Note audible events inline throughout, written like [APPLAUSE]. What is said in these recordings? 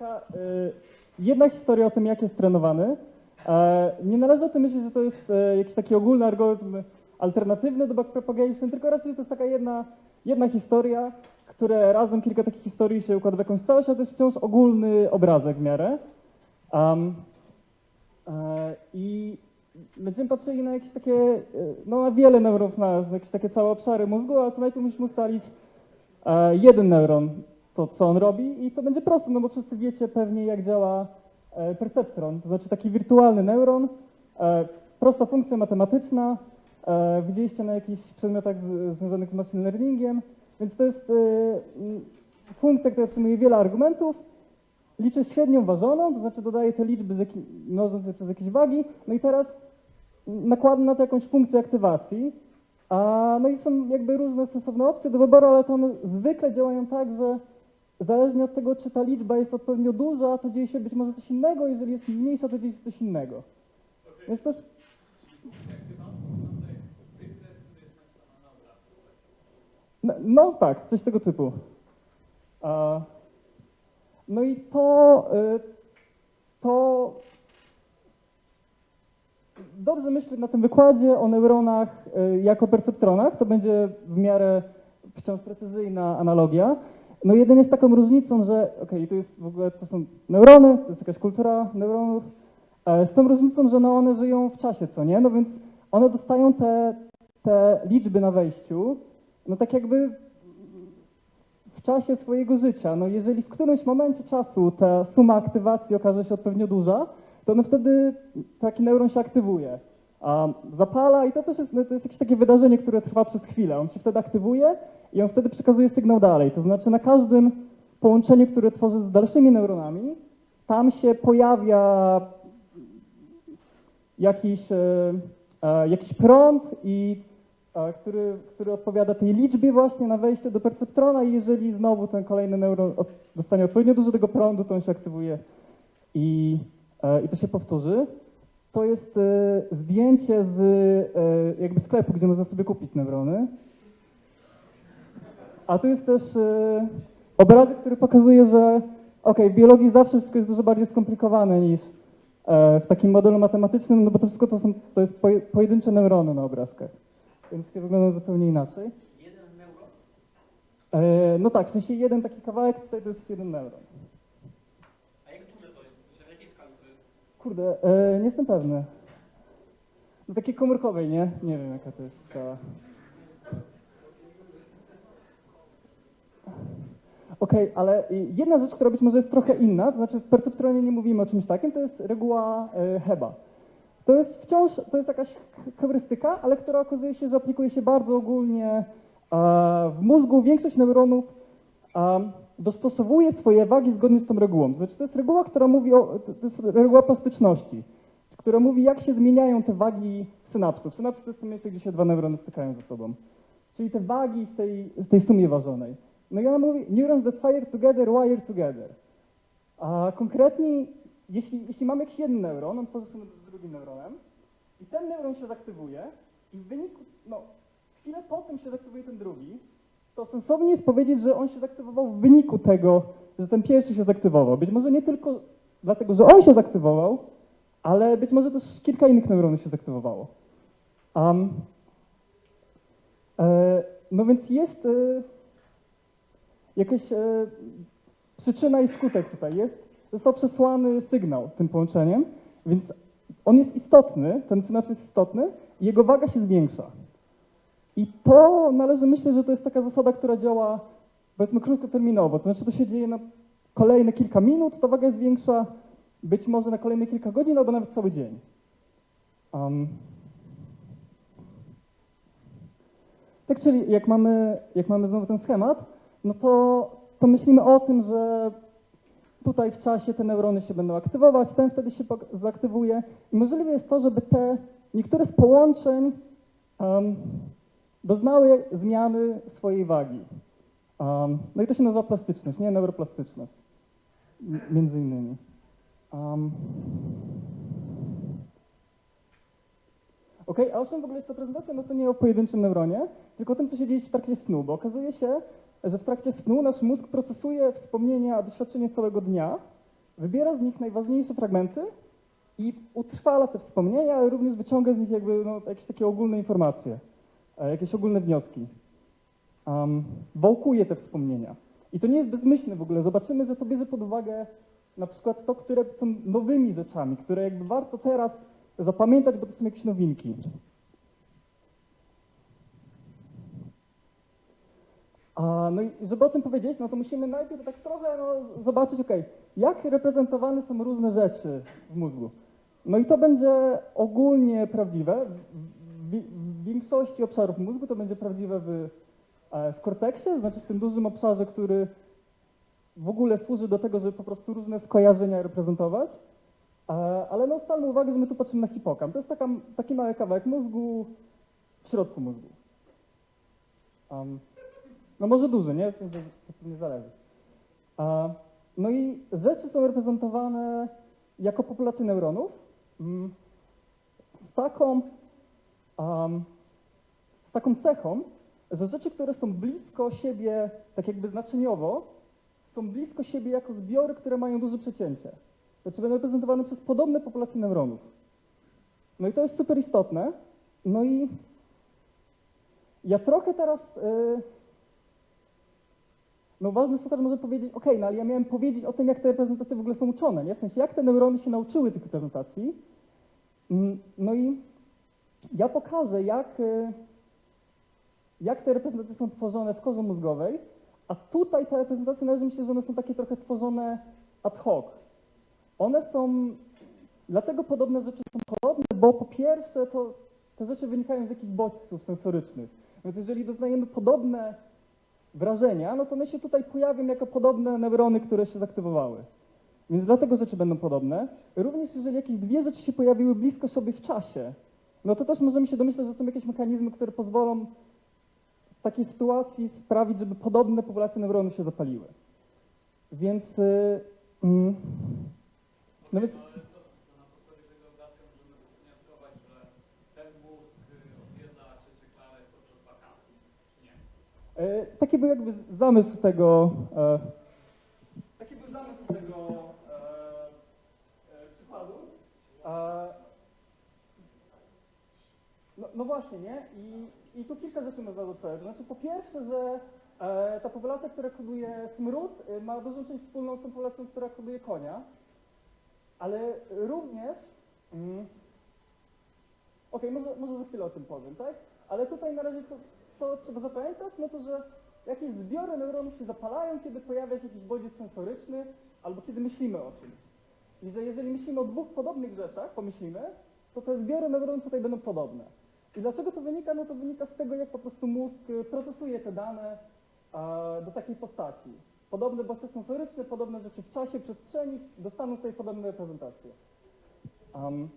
taka y, jedna historia o tym, jak jest trenowany. E, nie należy o tym myśleć, że to jest e, jakiś taki ogólny algorytm alternatywny do backpropagation, tylko raczej to jest taka jedna, jedna historia, które razem kilka takich historii się układa w jakąś całość, ale jest wciąż ogólny obrazek w miarę. Um, e, I będziemy patrzyli na jakieś takie, e, no na wiele neuronów, na jakieś takie całe obszary mózgu, ale to najpierw musimy ustalić e, jeden neuron, to co on robi i to będzie proste, no bo wszyscy wiecie pewnie jak działa e, perceptron, to znaczy taki wirtualny neuron, e, prosta funkcja matematyczna, e, widzieliście na jakichś przedmiotach związanych z machine learningiem, więc to jest funkcja, która przyjmuje wiele argumentów, liczy średnią ważoną, to znaczy dodaje te liczby mnożąc je przez jakieś wagi, no i teraz nakładam na to jakąś funkcję aktywacji, a, no i są jakby różne stosowne opcje do wyboru, ale to one zwykle działają tak, że zależnie od tego, czy ta liczba jest odpowiednio duża, to dzieje się być może coś innego, jeżeli jest mniejsza, to dzieje się coś innego. Więc jest... No, no tak, coś tego typu. No i to, y, to dobrze myśleć na tym wykładzie o neuronach y, jako perceptronach. To będzie w miarę wciąż precyzyjna analogia. No jedynie z taką różnicą, że okej, to jest w ogóle, to są neurony, to jest jakaś kultura neuronów, e, z tą różnicą, że no one żyją w czasie, co nie? No więc one dostają te, te liczby na wejściu, no tak jakby w czasie swojego życia. No jeżeli w którymś momencie czasu ta suma aktywacji okaże się odpowiednio duża, to no wtedy taki neuron się aktywuje. Zapala i to też jest, no to jest jakieś takie wydarzenie, które trwa przez chwilę. On się wtedy aktywuje i on wtedy przekazuje sygnał dalej. To znaczy na każdym połączeniu, które tworzy z dalszymi neuronami, tam się pojawia jakiś, e, e, jakiś prąd, i, e, który, który odpowiada tej liczbie właśnie na wejście do perceptrona i jeżeli znowu ten kolejny neuron dostanie odpowiednio dużo tego prądu, to on się aktywuje i, i to się powtórzy. To jest e, zdjęcie z e, jakby sklepu, gdzie można sobie kupić neurony. A tu jest też e, obrazek, który pokazuje, że okej, w biologii zawsze wszystko jest dużo bardziej skomplikowane niż w takim modelu matematycznym, no bo to wszystko to, są, to jest poje, pojedyncze neurony na obrazkach. Więc wszystkie wyglądają zupełnie inaczej. Jeden neuron? No tak, w sensie jeden taki kawałek, tutaj to jest jeden neuron. A jak duże to jest? W sensie w jakiej skali to jest? Kurde, e, nie jestem pewny. No takiej komórkowej, nie? Nie wiem jaka to jest skala. Okej, ale y, jedna rzecz, która być może jest trochę inna, to znaczy w perceptronie nie mówimy o czymś takim, to jest reguła e, Heba. To jest wciąż, to jest jakaś heurystyka, ale która okazuje się, że aplikuje się bardzo ogólnie e, w mózgu. Większość neuronów e, dostosowuje swoje wagi zgodnie z tą regułą. Znaczy to jest reguła, która mówi o, to jest reguła plastyczności, która mówi jak się zmieniają te wagi synapsów. Synapsy to jest to miejsce, gdzie się dwa neurony stykają ze sobą. Czyli te wagi w tej, w tej sumie ważonej. No i ona mówi neurons that fire together, wire together. A konkretnie, jeśli, jeśli mamy jakiś jeden neuron, on tworzy sumę z drugim neuronem i ten neuron się zaktywuje i w wyniku, no, chwilę po tym się zaktywuje ten drugi, to sensownie jest powiedzieć, że on się zaktywował w wyniku tego, że ten pierwszy się zaktywował. Być może nie tylko dlatego, że on się zaktywował, ale być może też kilka innych neuronów się zaktywowało. Um, e, no więc jest e, jakaś e, przyczyna i skutek tutaj jest. Został przesłany sygnał tym połączeniem, więc on jest istotny, ten synaps jest istotny i jego waga się zwiększa. I to należy myśleć, że to jest taka zasada, która działa powiedzmy krótkoterminowo. To znaczy to się dzieje na kolejne kilka minut, ta waga jest większa, być może na kolejne kilka godzin albo nawet cały dzień. Um. Tak, czyli jak mamy, jak mamy znowu ten schemat, no to, to myślimy o tym, że tutaj w czasie te neurony się będą aktywować, ten wtedy się zaaktywuje i możliwe jest to, żeby te niektóre z połączeń um, doznały zmiany swojej wagi. Um, no i to się nazywa plastyczność, nie neuroplastyczność, między innymi. Um. Okej, a o czym w ogóle jest ta prezentacja? No to nie o pojedynczym neuronie, tylko o tym, co się dzieje w trakcie snu, bo okazuje się, że w trakcie snu nasz mózg procesuje wspomnienia, doświadczenie całego dnia wybiera z nich najważniejsze fragmenty i utrwala te wspomnienia, ale również wyciąga z nich jakby no, jakieś takie ogólne informacje, jakieś ogólne wnioski. Um, wałkuje te wspomnienia. I to nie jest bezmyślne w ogóle. Zobaczymy, że to bierze pod uwagę na przykład to, które są nowymi rzeczami, które jakby warto teraz zapamiętać, bo to są jakieś nowinki. A, no i żeby o tym powiedzieć, no to musimy najpierw tak trochę no, zobaczyć, okej, jak reprezentowane są różne rzeczy w mózgu. No i to będzie ogólnie prawdziwe. W, w większości obszarów mózgu to będzie prawdziwe w, e, w korteksie, znaczy w tym dużym obszarze, który w ogóle służy do tego, żeby po prostu różne skojarzenia reprezentować. E, Ale no ustalmy uwagę, że my tu patrzymy na hipokamp. To jest taka, taki mały kawałek mózgu w środku mózgu. Um, no może duży, nie? To, nie zależy. A, no i rzeczy są reprezentowane jako populacje neuronów mm, z taką, um, z taką cechą, że rzeczy, które są blisko siebie, tak jakby znaczeniowo, są blisko siebie jako zbiory, które mają duże przecięcie. Znaczy będą reprezentowane przez podobne populacje neuronów. No i to jest super istotne. No i ja trochę teraz... Yy, no ważny słuchacz może powiedzieć, ok, no ale ja miałem powiedzieć o tym, jak te reprezentacje w ogóle są uczone, nie? W sensie, jak te neurony się nauczyły tych reprezentacji. Mm, No i ja pokażę, jak, y, jak te reprezentacje są tworzone w korze mózgowej, a tutaj te reprezentacje, należy mi się, że one są takie trochę tworzone ad hoc. One są, dlatego podobne rzeczy są podobne, bo po pierwsze to te rzeczy wynikają z jakichś bodźców sensorycznych. Więc jeżeli doznajemy podobne wrażenia, no to one się tutaj pojawią jako podobne neurony, które się zaktywowały. Więc dlatego rzeczy będą podobne. Również jeżeli jakieś dwie rzeczy się pojawiły blisko sobie w czasie, no to też możemy się domyślać, że są jakieś mechanizmy, które pozwolą w takiej sytuacji sprawić, żeby podobne populacje neuronów się zapaliły. Więc, yy, mm, no więc Ale to, to na podstawie tego obrazka możemy wnioskować, że ten mózg odwiedza trzecie klary podczas wakacji, czy nie? Taki był jakby zamysł tego. E, taki był zamysł tego e, e, przykładu. E, no, właśnie, nie? I, I tu kilka rzeczy można docenić. Znaczy, po pierwsze, że e, ta populacja, która koduje smród, e, ma dużą część wspólną z tą populacją, która koduje konia, ale również. Mm, Okej, może, może za chwilę o tym powiem, tak? Ale tutaj na razie co, co trzeba zapamiętać, no to że jakieś zbiory neuronów się zapalają, kiedy pojawia się jakiś bodziec sensoryczny, albo kiedy myślimy o czymś. I że jeżeli myślimy o dwóch podobnych rzeczach, pomyślimy, to te zbiory neuronów tutaj będą podobne. I dlaczego to wynika? No to wynika z tego, jak po prostu mózg y, procesuje te dane e, do takiej postaci. Podobne bodźce sensoryczne, podobne rzeczy w czasie, przestrzeni, dostaną tutaj podobne reprezentacje. Um,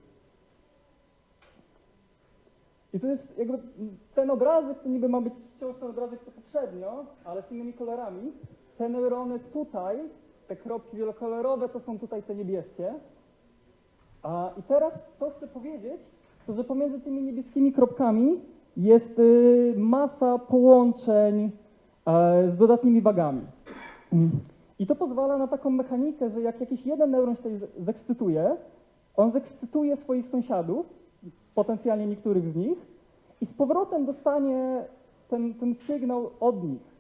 i to jest jakby ten obrazek, to niby ma być wciąż ten obrazek co poprzednio, ale z innymi kolorami. Te neurony tutaj, te kropki wielokolorowe, to są tutaj te niebieskie. A, I teraz co chcę powiedzieć, że pomiędzy tymi niebieskimi kropkami jest y, masa połączeń e, z dodatnimi wagami. I to pozwala na taką mechanikę, że jak jakiś jeden neuron się zekscytuje, on zekscytuje swoich sąsiadów, potencjalnie niektórych z nich, i z powrotem dostanie ten, ten sygnał od nich.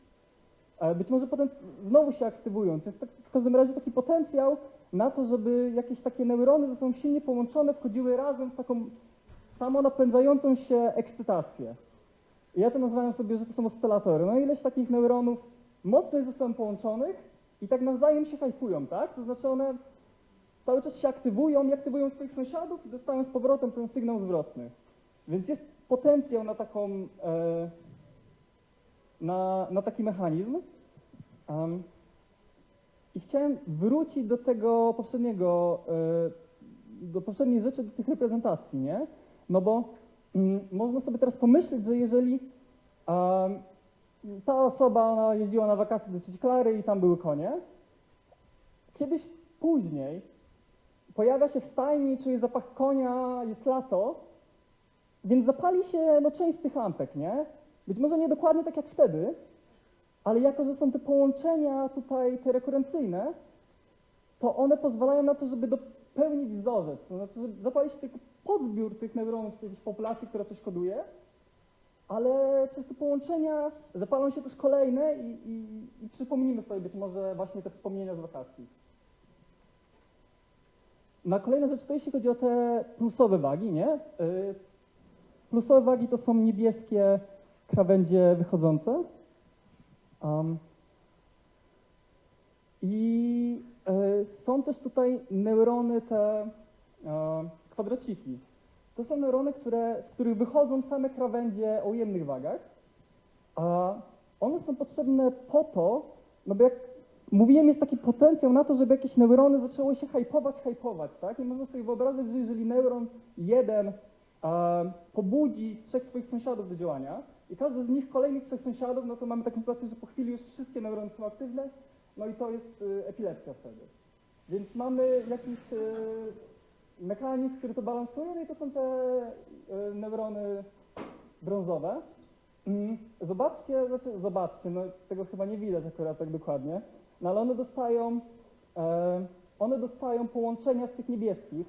E, Być może potem znowu się aktywują. Jest tak, w każdym razie taki potencjał na to, żeby jakieś takie neurony ze sobą silnie połączone wchodziły razem w taką samonapędzającą się ekscytację. I ja to nazwałem sobie, że to są oscylatory. No ileś takich neuronów mocno jest ze sobą połączonych i tak nawzajem się hajpują, tak? To znaczy one cały czas się aktywują i aktywują swoich sąsiadów i dostają z powrotem ten sygnał zwrotny. Więc jest potencjał na taką, e, na, na taki mechanizm. Em, I chciałem wrócić do tego poprzedniego, e, do poprzedniej rzeczy, do tych reprezentacji, nie? No bo mm, można sobie teraz pomyśleć, że jeżeli ta osoba jeździła na wakacje do Trzeciej Klary i tam były konie, kiedyś później pojawia się w stajni, czuje zapach konia, jest lato, więc zapali się no, część z tych lampek, nie? Być może nie dokładnie tak jak wtedy, ale jako, że są te połączenia tutaj, te rekurencyjne, to one pozwalają na to, żeby dopełnić wzorzec. To znaczy, żeby zapalić tylko podzbiór tych neuronów z jakiejś populacji, która coś koduje, ale przez te połączenia zapalą się też kolejne i, i, i przypomnimy sobie być może właśnie te wspomnienia z wakacji. Na kolejna rzecz to jeśli chodzi o te plusowe wagi, nie? Y, Plusowe wagi to są niebieskie krawędzie wychodzące. Um, I są też tutaj neurony te e, kwadraciki. To są neurony, które, z których wychodzą same krawędzie o ujemnych wagach. A one są potrzebne po to, no bo jak mówiłem, jest taki potencjał na to, żeby jakieś neurony zaczęły się hypować, hypować, tak? I można sobie wyobrazić, że jeżeli neuron jeden e, pobudzi trzech swoich sąsiadów do działania i każdy z nich kolejnych trzech sąsiadów, no to mamy taką sytuację, że po chwili już wszystkie neurony są aktywne, no i to jest y, epilepsja wtedy. Więc mamy jakiś y, mechanizm, który to balansuje, no i to są te y, neurony brązowe. Zobaczcie, znaczy zobaczcie, no tego chyba nie widać akurat tak dokładnie, no ale one dostają, e, one dostają połączenia z tych niebieskich,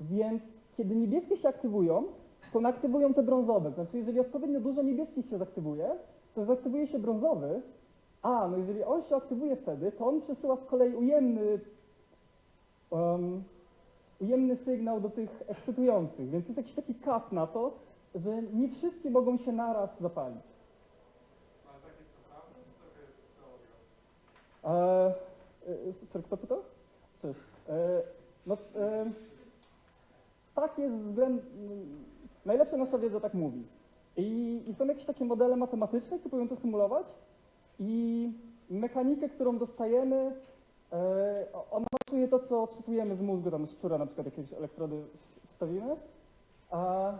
więc kiedy niebieskie się aktywują, to aktywują te brązowe. Znaczy, jeżeli odpowiednio dużo niebieskich się zaktywuje, to zaktywuje się brązowy, a no jeżeli on się aktywuje wtedy, to on przesyła z kolei ujemny, um, ujemny sygnał do tych ekscytujących. Więc jest jakiś taki kap na to, że nie wszystkie mogą się naraz zapalić. Ale tak jest naprawdę, czy to jest teoria? E, e, sorry, kto pytał? Cześć. E, no, e, tak jest względ... Najlepsza nasza wiedza tak mówi. I, I są jakieś takie modele matematyczne, które próbują to symulować i mechanikę, którą dostajemy, e, ona maszuje to, co odczytujemy z mózgu, tam z szczura na przykład jakieś elektrody wstawimy. A,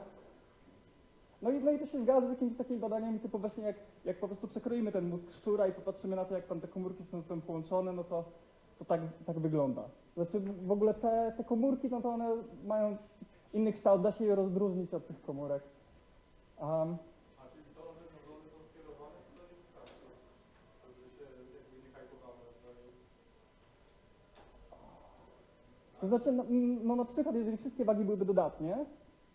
no i, no i to się zgadza z jakimiś takimi badaniami typu właśnie jak, jak po prostu przekroimy ten mózg szczura i popatrzymy na to, jak tam te komórki są ze sobą połączone, no to, to tak, tak wygląda. Znaczy w ogóle te, te komórki, no to one mają inny kształt, da się je rozróżnić od tych komórek. Um, To znaczy, no, mm, no na przykład, jeżeli wszystkie wagi byłyby dodatnie,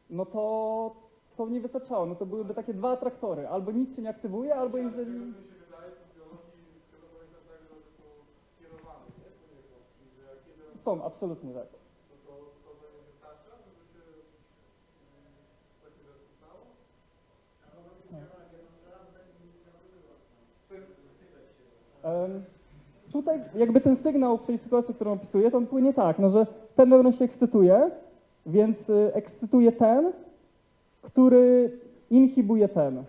no to to nie wystarczało. No to byłyby takie dwa atraktory. Albo nic się nie aktywuje, albo jeżeli... Tak, są absolutnie tak. no tutaj jakby ten sygnał w tej sytuacji, którą opisuję, to on płynie tak, no, że ten neuron się ekscytuje, więc y, ekscytuje ten, który inhibuje ten.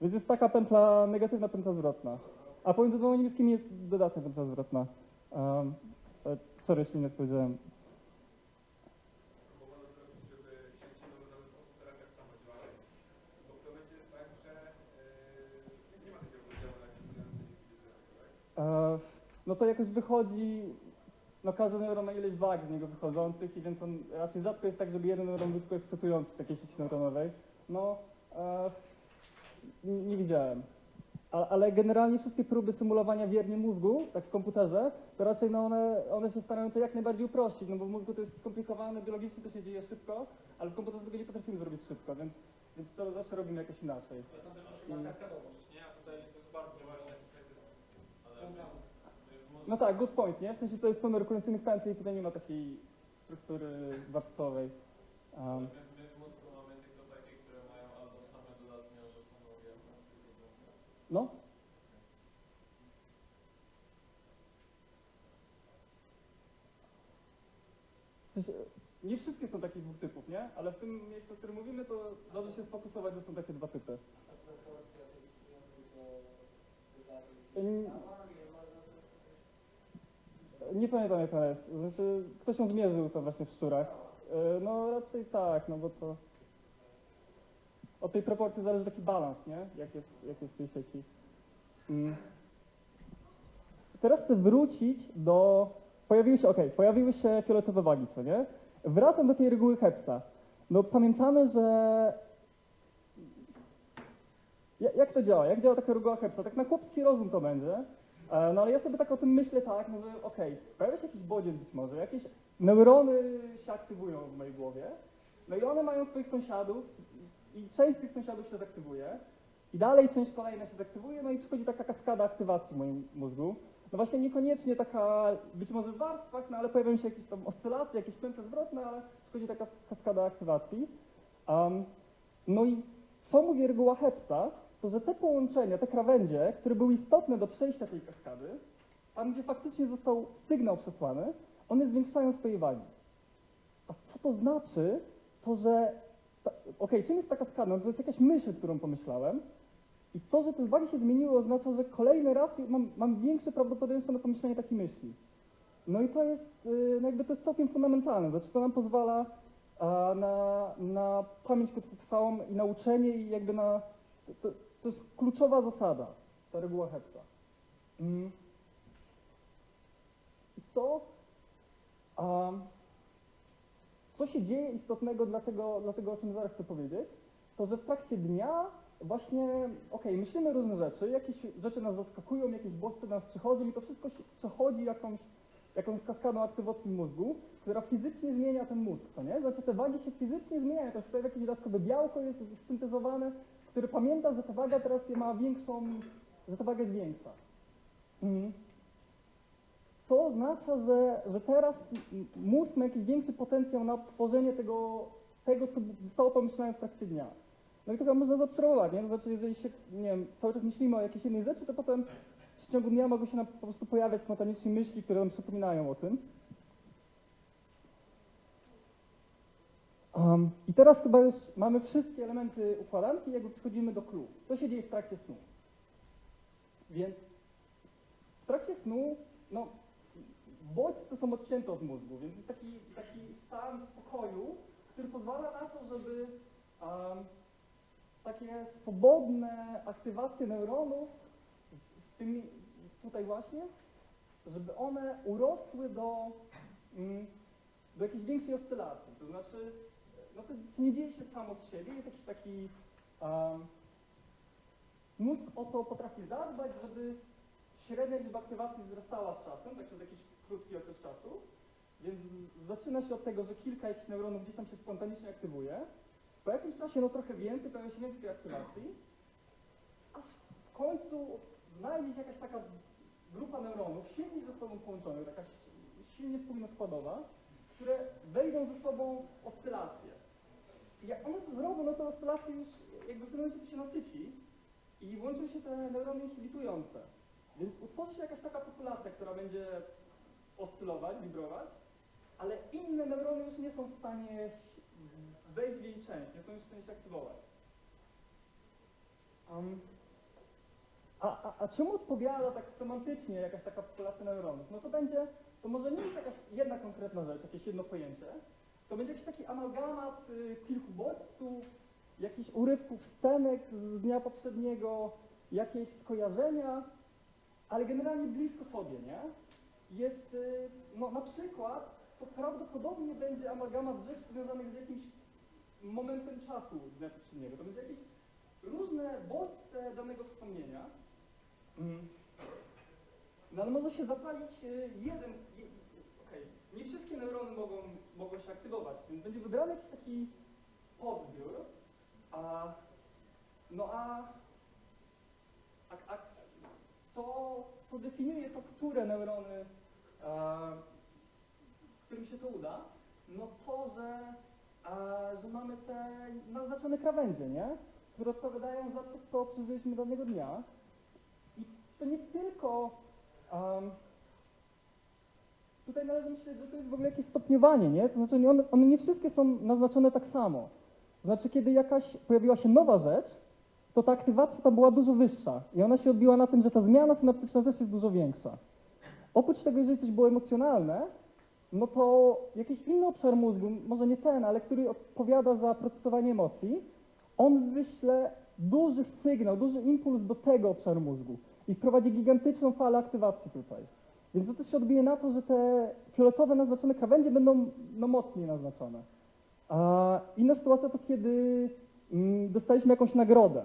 Więc jest taka pętla, negatywna pętla zwrotna. A pomiędzy dwoma niebieskimi jest dodatnia pętla zwrotna. Um, sorry, jeśli nie odpowiedziałem. Bo można zrobić, żeby sieci neuronowe w komputerach tak samo działały. Bo w tym momencie jest tak, że yy, nie ma takiego podziału na ekscytujący i inhibitujący, tak? E, no to jakoś wychodzi, no każdy neuron ma ileś wag z niego wychodzących i więc on raczej rzadko jest tak, żeby jeden neuron był tylko ekscytujący w takiej sieci neuronowej. No, e, nie, widziałem. Ale generalnie wszystkie próby symulowania wiernie mózgu, tak w komputerze, to raczej no one, one się starają to jak najbardziej uprościć, no bo w mózgu to jest skomplikowane, biologicznie to się dzieje szybko, ale w komputerze tego nie potrafimy zrobić szybko, więc, więc to zawsze robimy jakoś inaczej. Tam też masz chyba kaskadowość, nie? A tutaj to jest bardzo ważne. Ale No tak, good point, nie? W sensie to jest pełno rekurencyjnych pętli i tutaj nie ma takiej struktury warstwowej. Um, My w mózgu mamy tylko takie, które mają albo same dodatnie, albo są ujemne. no, w sensie, nie wszystkie są takich dwóch typów, nie? Ale w tym miejscu, o którym mówimy, to dobrze się sfokusować, że są takie dwa typy. Ym, Nie pamiętam jak ona jest. Znaczy, ktoś ją zmierzył tam właśnie w szczurach. Yy, No raczej tak, no bo to od tej proporcji zależy taki balans, nie? Jak jest, jak jest w tej sieci. Mm. Teraz chcę wrócić do... Pojawiły się, okej, pojawiły się fioletowe wagi, co nie? Wracam do tej reguły Hepsa. No pamiętamy, że... Ja- Jak to działa? Jak działa taka reguła Hepsa? Tak na chłopski rozum to będzie, E, No ale ja sobie tak o tym myślę tak, no, że okej, pojawia się jakiś bodziec być może, jakieś neurony się aktywują w mojej głowie, no i one mają swoich sąsiadów i część z tych sąsiadów się zaktywuje i dalej część kolejna się zaktywuje, no i przychodzi taka kaskada aktywacji w moim mózgu. No właśnie niekoniecznie taka, być może w warstwach, no ale pojawiają się jakieś tam oscylacje, jakieś pętle zwrotne, ale przychodzi taka kaskada aktywacji. No i co mówi reguła Hebsta, to że te połączenia, te krawędzie, które były istotne do przejścia tej kaskady, tam gdzie faktycznie został sygnał przesłany, one zwiększają swoje wagi. A co to znaczy? To, że... Okej, czym jest ta kaskada? No to jest jakaś myśl, którą pomyślałem. I to, że te wagi się zmieniły, oznacza, że kolejny raz mam, mam większe prawdopodobieństwo na pomyślenie takiej myśli. No i to jest, yy, no jakby to jest całkiem fundamentalne. Znaczy to nam pozwala na, na pamięć krótkotrwałą i na uczenie i jakby na... To, to, jest kluczowa zasada, ta reguła Hebsta. Mm. I co? A, co się dzieje istotnego dla tego, dla tego, o czym zaraz chcę powiedzieć, to że w trakcie dnia właśnie, okej, myślimy różne rzeczy, jakieś rzeczy nas zaskakują, jakieś bodźce nas przychodzą i to wszystko przechodzi jakąś, jakąś kaskadą aktywacji mózgu, która fizycznie zmienia ten mózg, co nie? Znaczy te wagi się fizycznie zmieniają, to tutaj jakieś dodatkowe białko jest syntezowane, które pamięta, że ta waga teraz ma większą, że ta waga jest większa. Mhm. Co oznacza, że, że teraz mózg ma jakiś większy potencjał na tworzenie tego, tego, co zostało pomyślane w trakcie dnia. No i to chyba można zaobserwować, nie? To znaczy, jeżeli się, nie wiem, cały czas myślimy o jakiejś jednej rzeczy, to potem w ciągu dnia mogą się nam po prostu pojawiać spontanicznie myśli, które nam przypominają o tym. Um, I teraz chyba już mamy wszystkie elementy układanki, jakby przechodzimy do clue. Co się dzieje w trakcie snu? Więc w trakcie snu, no, bodźce są odcięte od mózgu, więc jest taki, taki stan spokoju, który pozwala na to, żeby um, takie swobodne aktywacje neuronów, tutaj właśnie, żeby one urosły do, mm, do jakiejś większej oscylacji. To znaczy, no to, nie dzieje się samo z siebie, jest jakiś taki um, mózg o to potrafi zadbać, żeby średnia liczba aktywacji wzrastała z czasem, tak przez jakiś krótki okres czasu. Więc zaczyna się od tego, że kilka jakichś neuronów gdzieś tam się spontanicznie aktywuje. Po jakimś czasie no trochę więcej, pojawia się więcej aktywacji, aż w końcu znajdzie się jakaś taka grupa neuronów silnie ze sobą połączonych, taka silnie spójnoskładowa, które wejdą ze sobą. I jak one to zrobią, no to oscylacja już jakby w tym momencie to się nasyci i włączą się te neurony inhibitujące. Więc utworzy się jakaś taka populacja, która będzie oscylować, wibrować, ale inne neurony już nie są w stanie wejść w jej część, nie są już w stanie się aktywować. Um, a, a, a czemu odpowiada tak semantycznie jakaś taka populacja neuronów? No to będzie, to może nie jest jakaś jedna konkretna rzecz, jakieś jedno pojęcie, to będzie jakiś taki amalgamat y, kilku bodźców, jakichś urywków scenek z dnia poprzedniego, jakieś skojarzenia, ale generalnie blisko sobie, nie? Jest, y, no na przykład, to prawdopodobnie będzie amalgamat rzeczy związanych z jakimś momentem czasu z dnia poprzedniego. To będzie jakieś różne bodźce danego wspomnienia. Mm. No ale może się zapalić y, jeden, nie wszystkie neurony mogą, mogą się aktywować, więc będzie wybrany jakiś taki podzbiór, a, no a, a, a co, co definiuje to, które neurony, a, którym się to uda, no to, że, a, że mamy te naznaczone krawędzie, nie? Które odpowiadają za to, co przeżyliśmy danego dnia. I to nie tylko um, tutaj należy myśleć, że to jest w ogóle jakieś stopniowanie, nie? To znaczy one, one nie wszystkie są naznaczone tak samo. To znaczy, kiedy jakaś pojawiła się nowa rzecz, to ta aktywacja ta była dużo wyższa i ona się odbiła na tym, że ta zmiana synaptyczna też jest dużo większa. Oprócz tego, jeżeli coś było emocjonalne, no to jakiś inny obszar mózgu, może nie ten, ale który odpowiada za procesowanie emocji, on wyśle duży sygnał, duży impuls do tego obszaru mózgu i wprowadzi gigantyczną falę aktywacji tutaj. Więc to też się odbije na to, że te fioletowe naznaczone krawędzie będą no, mocniej naznaczone. A inna sytuacja to kiedy mm, dostaliśmy jakąś nagrodę.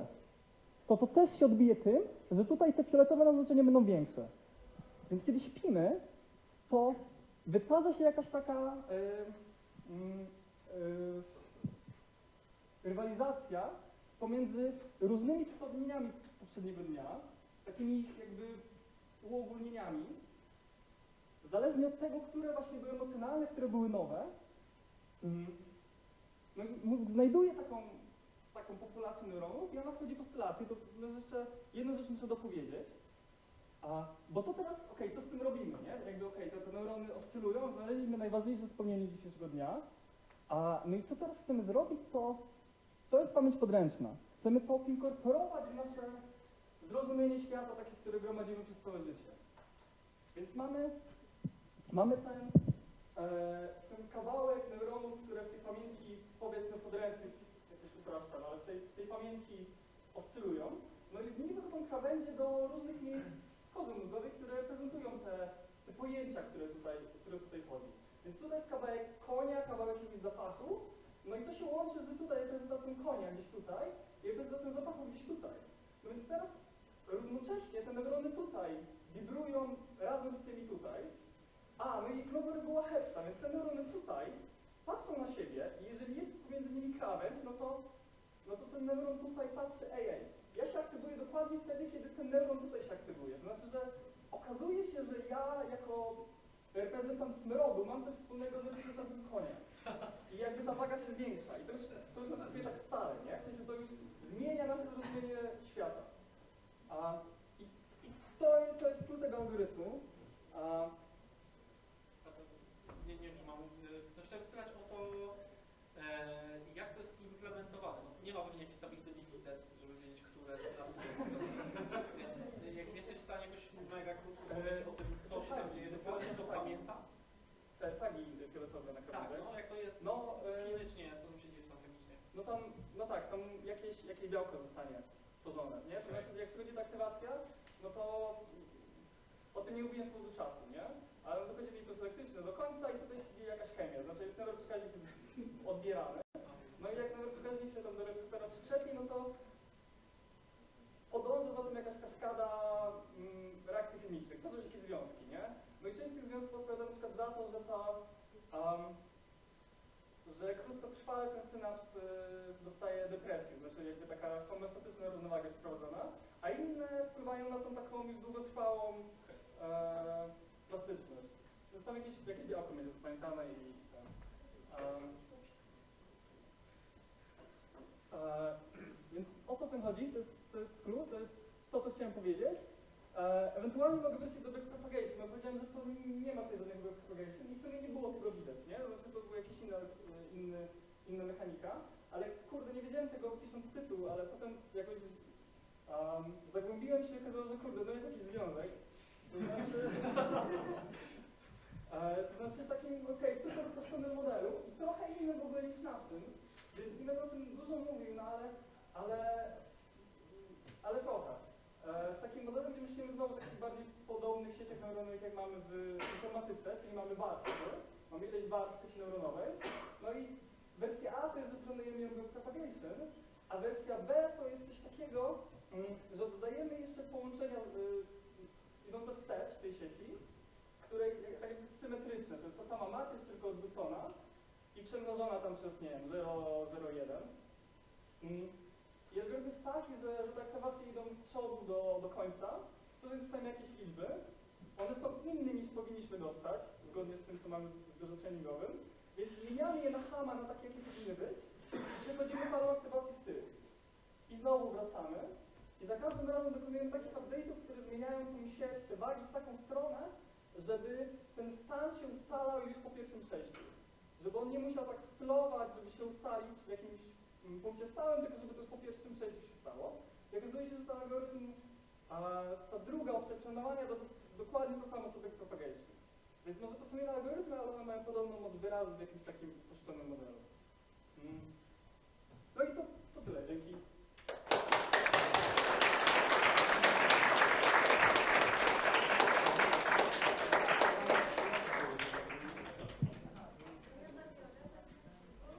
To to też się odbije tym, że tutaj te fioletowe naznaczenia będą większe. Więc kiedy śpimy, to wytwarza się jakaś taka y, mm, y, rywalizacja pomiędzy różnymi wspomnieniami poprzedniego dnia, takimi jakby uogólnieniami, zależnie od tego, które właśnie były emocjonalne, które były nowe. Mm. No i mózg znajduje taką, taką populację neuronów i ona wchodzi w oscylację. To jeszcze jedną rzecz muszę dopowiedzieć. A, bo co teraz, okej, co z tym robimy, nie? Jakby okej, to te neurony oscylują, znaleźliśmy najważniejsze wspomnienie dzisiejszego dnia. A, no i co teraz chcemy zrobić, to, to jest pamięć podręczna. Chcemy to inkorporować w nasze zrozumienie świata, takie, które gromadzimy przez całe życie. Więc mamy, mamy ten, e, ten kawałek neuronów, które w tej pamięci, powiedzmy podręcznej, jakoś upraszczam, ale w tej, tej pamięci oscylują. No i z nich wychodzą krawędzie do różnych miejsc w korze mózgowej, które reprezentują te, te pojęcia, które tutaj, które tutaj chodzi. Więc tutaj jest kawałek konia, kawałek jakiegoś zapachu, no i to się łączy z tutaj reprezentacją konia gdzieś tutaj i reprezentacją zapachu gdzieś tutaj. No więc teraz równocześnie te neurony tutaj wibrują razem z tymi tutaj, a no i nowa reguła Hepsta, więc te neurony tutaj patrzą na siebie i jeżeli jest pomiędzy nimi krawędź, no to, no to ten neuron tutaj patrzy, ej, ej, ja się aktywuję dokładnie wtedy, kiedy ten neuron tutaj się aktywuje. To znaczy, że okazuje się, że ja jako reprezentant smrodu mam coś wspólnego z reprezentantem konia. I jakby ta waga się zwiększa. I to już, to już następuje tak stale, nie? W sensie to już zmienia nasze zrozumienie świata. A, I i to, to jest skrót tego algorytmu. A, Nie, nie wiem, czy mam. y, No chciałem spytać o to, e, jak to jest implementowane. No, nie ma pewnie jakiejś tablicy listet, żeby wiedzieć, które są na Więc y, jak jesteś w stanie jakoś mega krótko powiedzieć o tym, co się tam dzieje, to koleś to pamięta? te tagi fioletowe na Tak, krawędziach. no jak to jest No, e, fizycznie, co tam się dzieje, czy tam chemicznie. No tam, no tak, tam jakieś, jakieś białko zostanie stworzone, nie? To znaczy, jak przychodzi ta aktywacja, no to o tym nie mówiłem z powodu czasu, nie? Ale dochodzi impuls elektryczny do końca i tutaj się dzieje jakaś chemia, znaczy jest neuroprzekaźnik odbierany. No i jak neuroprzekaźnik się tam do receptora przyczepi, no to podąża za tym jakaś kaskada mm, reakcji chemicznych, to są jakieś związki, nie? No i część z tych związków odpowiada na przykład za to, że ta um, że krótkotrwale ten synaps y, dostaje depresję, znaczy jakby taka homeostatyczna równowaga jest wprowadzona, a inne wpływają na tą taką już długotrwałą e, plastyczność. Więc tam jakieś, jakieś białko będzie zapamiętane i em, e, więc o co w tym chodzi? To jest, to jest to jest to, co chciałem powiedzieć. E, ewentualnie mogę wrócić do backpropagation, bo powiedziałem, że to nie ma tutaj żadnego backpropagation i w sumie nie było tego widać, nie? Znaczy to była jakaś inna, inny, inna mechanika, ale kurde, nie wiedziałem tego pisząc tytuł, ale potem jakoś um, zagłębiłem się i okazało, że kurde, no jest jakiś związek. To znaczy, [LAUGHS] e, to znaczy takim, okej, super uproszczonym modelu i trochę innym w ogóle niż naszym, więc nie będę o tym dużo mówił, no ale, ale, ale trochę. E, Z takim modelem, gdzie myślimy znowu o takich bardziej podobnych sieciach neuronowych, jak mamy w informatyce, czyli mamy warstwy, mamy ileś warstw sieci neuronowej, no i wersja A to jest, że trenujemy ją w propagation, a wersja B to jest coś takiego, mm, że dodajemy jeszcze połączenia y, idące wstecz w tej sieci, które tak jakby symetryczne, to jest ta sama matrix, tylko odwrócona i przemnożona tam przez, nie wiem, 0, 0, 1. I algorytm jest taki, że, że te aktywacje idą z przodu do, do końca, tutaj dostajemy jakieś liczby, one są inne niż powinniśmy dostać, zgodnie z tym, co mamy w zbiorze treningowym, więc zmieniamy je na hama na takie, jakie powinny być i przechodzimy parą aktywacji w tył. I znowu wracamy i za każdym razem dokonujemy takich update'ów, które zmieniają tą sieć, te wagi w taką stronę, żeby ten stan się ustalał już po pierwszym przejściu. Żeby on nie musiał tak oscylować, żeby się ustalić w jakimś poprzestałem, tylko żeby to już po pierwszym przejściu się stało. Jak okazuje się, że ten algorytm, a ta druga opcja przenowania to dokładnie to samo co backpropagation. Więc może to są inne algorytmy, ale one mają podobną moc wyrazu w jakimś takim uproszczonym modelu. Hmm. No i to, to tyle. Dzięki.